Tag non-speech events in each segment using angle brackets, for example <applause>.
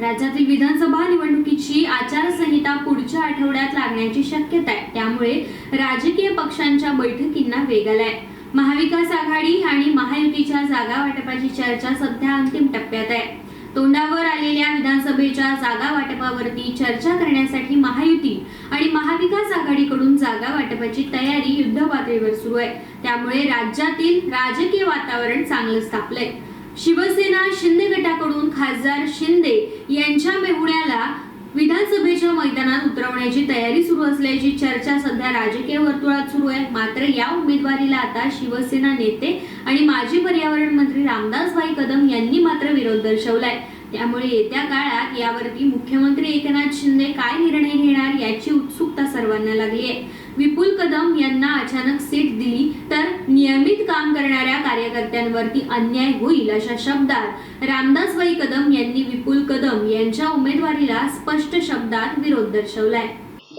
राज्यातील विधानसभा निवडणुकीची आचारसंहिता पुढच्या आठवड्यात लागण्याची शक्यता आहे. त्यामुळे राजकीय पक्षांच्या बैठकींना वेग आलाय. महाविकास आघाडी आणि महायुतीच्या जागा वाटपाची चर्चा सध्या अंतिम टप्प्यात आहे. तोंडावर आलेल्या विधानसभेच्या जागा वाटपावरती चर्चा करण्यासाठी महायुती आणि महाविकास आघाडीकडून जागा वाटपाची तयारी युद्ध पातळीवर सुरू आहे. त्यामुळे राज्यातील राजकीय वातावरण चांगलंच तापलंय शिवसेना शिंदे गटाकडून खासदार शिंदे यांच्या मेहुण्याला विधानसभेच्या मैदानात उतरवण्याची तयारी सुरू असल्याची चर्चा सध्या राजकीय वर्तुळात सुरू आहे. मात्र या उमेदवारीला आता शिवसेना नेते आणि माजी पर्यावरण मंत्री रामदास भाई कदम यांनी मात्र विरोध दर्शवलाय. त्यामुळे येत्या काळात यावरती मुख्यमंत्री एकनाथ शिंदे काय निर्णय घेणार याची उत्सुकता सर्वांना लागली आहे. विपुल कदम यांना अचानक सीट दिली तर नियमित काम करणाऱ्या कार्यकर्त्यांवरती अन्याय होईल अशा शब्दात रामदासबाई कदम यांनी विपुल कदम यांच्या उमेदवारीला स्पष्ट शब्दात विरोध दर्शवलाय.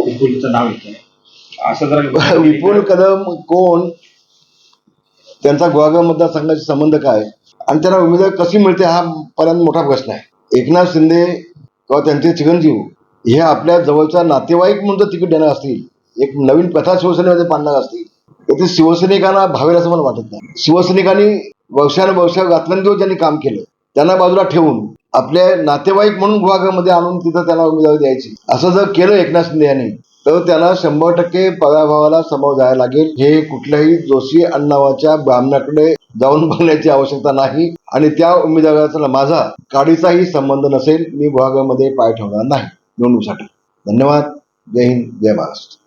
विपुलचं नाव येतं. असं जरा <laughs> विपुल कदम कोण? त्यांचा गुहागर मतदारसंघाचे संबंध काय? आणि त्यांना उमेदवारी कशी मिळते हा पर्यंत मोठा प्रश्न आहे. एकनाथ शिंदे किंवा त्यांचे चिरंजीव हे आपल्या जवळच्या नातेवाईक म्हणून तिकीट देणार असतील एक नवीन प्रथा शिवसेनेमध्ये पाडणार असतील तर ते शिवसैनिकांना भावेल असं मला वाटत नाही. शिवसैनिकांनी वर्षानुवर्ष रात्रंदिवस ज्यांनी काम केलं त्यांना बाजूला ठेवून आपले नातेवाईक म्हणून गुहागरमध्ये आणून तिथं त्यांना उमेदवारी द्यायची. असं जर केलं एकनाथ शिंदे यांनी तर त्याला शंभर टक्के पराभवाला समोर जायला लागेल. हे कुठल्याही जोशी अण्णावाच्या ब्राह्मणाकडे जाऊन बघण्याची आवश्यकता नाही आणि त्या उमेदवाराचा माझा काडीचाही संबंध नसेल मी गुहागरमध्ये पाय ठेवणार नाही. निवडणुकीसाठी धन्यवाद. जय हिंद. जय महाराष्ट्र.